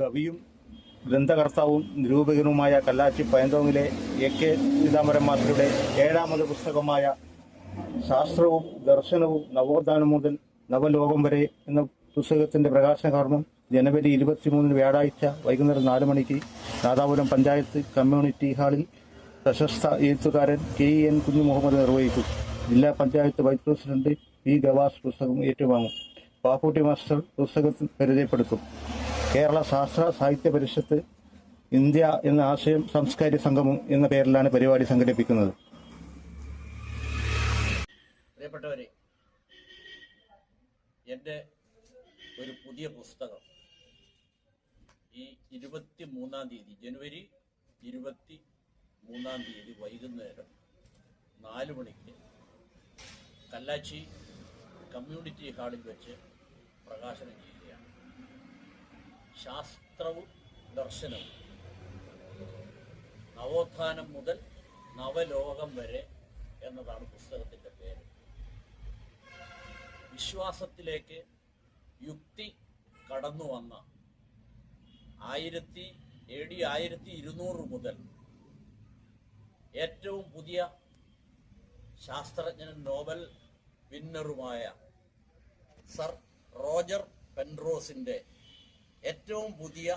കവിയും ഗ്രന്ഥകർത്താവും നിരൂപകനുമായ കല്ലാച്ചി പയന്തോങ്ങിലെ എ കെ സീതാംബരം മാസ്റ്ററുടെ ഏഴാമത് പുസ്തകമായ ശാസ്ത്രവും ദർശനവും നവോത്ഥാനം മുതൽ നവലോകം വരെ എന്ന പുസ്തകത്തിന്റെ പ്രകാശന കർമ്മം ജനുവരി ഇരുപത്തിമൂന്നിന് വ്യാഴാഴ്ച വൈകുന്നേരം നാല് മണിക്ക് നാദാപുരം പഞ്ചായത്ത് കമ്മ്യൂണിറ്റി ഹാളിൽ പ്രശസ്ത എഴുത്തുകാരൻ കെ എൻ കുഞ്ഞു മുഹമ്മദ് നിർവഹിക്കും ജില്ലാ panchayat vice president P Gavas പുസ്തകം ഏറ്റുവാങ്ങും. പാപ്പൂട്ടി മാസ്റ്റർ പുസ്തകത്തിൽ പരിചയപ്പെടുത്തും. കേരള ശാസ്ത്ര സാഹിത്യ പരിഷത്ത് ഇന്ത്യ എന്ന ആശയം സംസ്കാരി സംഗമം എന്ന പേരിലാണ് പരിപാടി സംഘടിപ്പിക്കുന്നത്. പ്രിയപ്പെട്ടവരെ എന്റെ ഒരു പുതിയ പുസ്തകം ഈ ഇരുപത്തി മൂന്നാം തീയതി ജനുവരി ഇരുപത്തി മൂന്നാം തീയതി വൈകുന്നേരം നാല് മണിക്ക് കല്ലാച്ചി കമ്മ്യൂണിറ്റി ഹാളിൽ വെച്ച് പ്രകാശനം ചെയ്യുകയാണ് ശാസ്ത്രവും ദർശനവും. നവോത്ഥാനം മുതൽ നവലോകം വരെ എന്നതാണ് പുസ്തകത്തിന്റെ പേര്. വിശ്വാസത്തിലേക്ക് യുക്തി കടന്നു വന്ന ആയിരത്തി എ ഡി ആയിരത്തി ഇരുന്നൂറ് മുതൽ ഏറ്റവും പുതിയ ശാസ്ത്രജ്ഞനും നോബൽ വിന്നറുമായ സർ റോജർ പെൻറോസിന്റെ ഏറ്റവും പുതിയ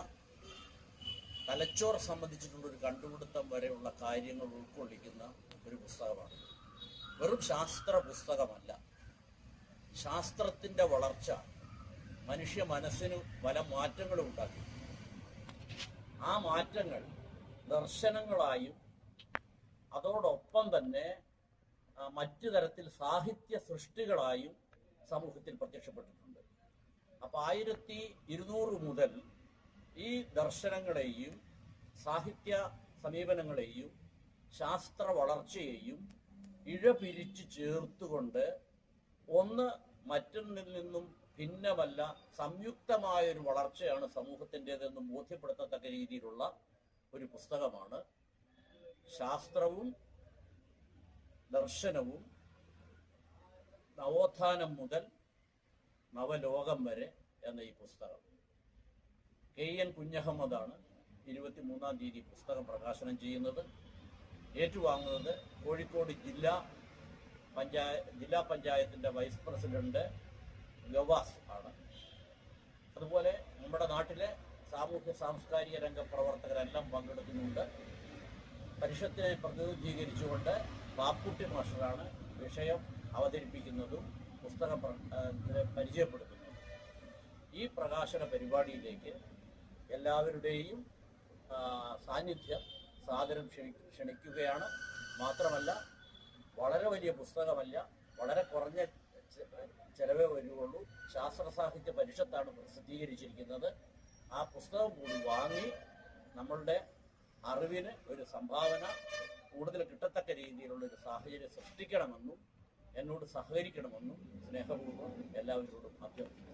തലച്ചോർ സംബന്ധിച്ചിട്ടുള്ളൊരു കണ്ടുപിടുത്തം വരെയുള്ള കാര്യങ്ങൾ ഉൾക്കൊള്ളിക്കുന്ന ഒരു പുസ്തകമാണ്. വെറും ശാസ്ത്ര പുസ്തകമല്ല. ശാസ്ത്രത്തിന്റെ വളർച്ച മനുഷ്യ മനസ്സിന് പല മാറ്റങ്ങളും ഉണ്ടാക്കി. ആ മാറ്റങ്ങൾ ദർശനങ്ങളായും അതോടൊപ്പം തന്നെ മറ്റു തരത്തിൽ സാഹിത്യ സൃഷ്ടികളായും സമൂഹത്തിൽ പ്രത്യക്ഷപ്പെട്ടിട്ടുണ്ട്. അപ്പൊ ആയിരത്തി ഇരുന്നൂറ് മുതൽ ഈ ദർശനങ്ങളെയും സാഹിത്യ സമീപനങ്ങളെയും ശാസ്ത്ര വളർച്ചയെയും ഇഴപിരിച്ച് ചേർത്തുകൊണ്ട് ഒന്ന് മറ്റൊന്നിൽ നിന്നും ഭിന്നമല്ല സംയുക്തമായ ഒരു വളർച്ചയാണ് സമൂഹത്തിന്റെതെന്ന് ബോധ്യപ്പെടുത്തത്തക്ക രീതിയിലുള്ള ഒരു പുസ്തകമാണ്. ശാസ്ത്രവും ദർശനവും നവോത്ഥാനം മുതൽ നവലോകം വരെ എന്ന ഈ പുസ്തകം. കെ എൻ കുഞ്ഞഹമ്മദാണ് ഇരുപത്തിമൂന്നാം തീയതി പുസ്തകം പ്രകാശനം ചെയ്യുന്നത്. ഏറ്റുവാങ്ങുന്നത് കോഴിക്കോട് ജില്ലാ പഞ്ചായ ജില്ലാ പഞ്ചായത്തിന്റെ വൈസ് പ്രസിഡന്റ് ഗവാസ് ആണ്. അതുപോലെ നമ്മുടെ നാട്ടിലെ സാമൂഹ്യ സാംസ്കാരിക രംഗ പ്രവർത്തകരെല്ലാം പങ്കെടുക്കുന്നുണ്ട്. പരിഷത്തിനെ പ്രതിനിധീകരിച്ചുകൊണ്ട് പാപ്പുട്ടി മാഷറാണ് വിഷയം അവതരിപ്പിക്കുന്നതും പുസ്തകം പരിചയപ്പെടുത്തുന്നതും. ഈ പ്രകാശന പരിപാടിയിലേക്ക് എല്ലാവരുടെയും സാന്നിധ്യം സാദരം ക്ഷണി ക്ഷണിക്കുകയാണ്. മാത്രമല്ല വളരെ വലിയ പുസ്തകമല്ല വളരെ കുറഞ്ഞ ചെലവേ വരുള്ളൂ ശാസ്ത്ര സാഹിത്യ പരിഷത്താണ് പ്രസിദ്ധീകരിച്ചിരിക്കുന്നത്. ആ പുസ്തകം കൂടി വാങ്ങി നമ്മളുടെ അറിവിന് ഒരു സംഭാവന കൂടുതൽ കിട്ടത്തക്ക രീതിയിലുള്ള ഒരു സാഹചര്യം സൃഷ്ടിക്കണമെന്നും എന്നോട് സഹകരിക്കണമെന്നും സ്നേഹപൂർവം എല്ലാവരോടും അഭ്യർത്ഥിക്കുന്നു.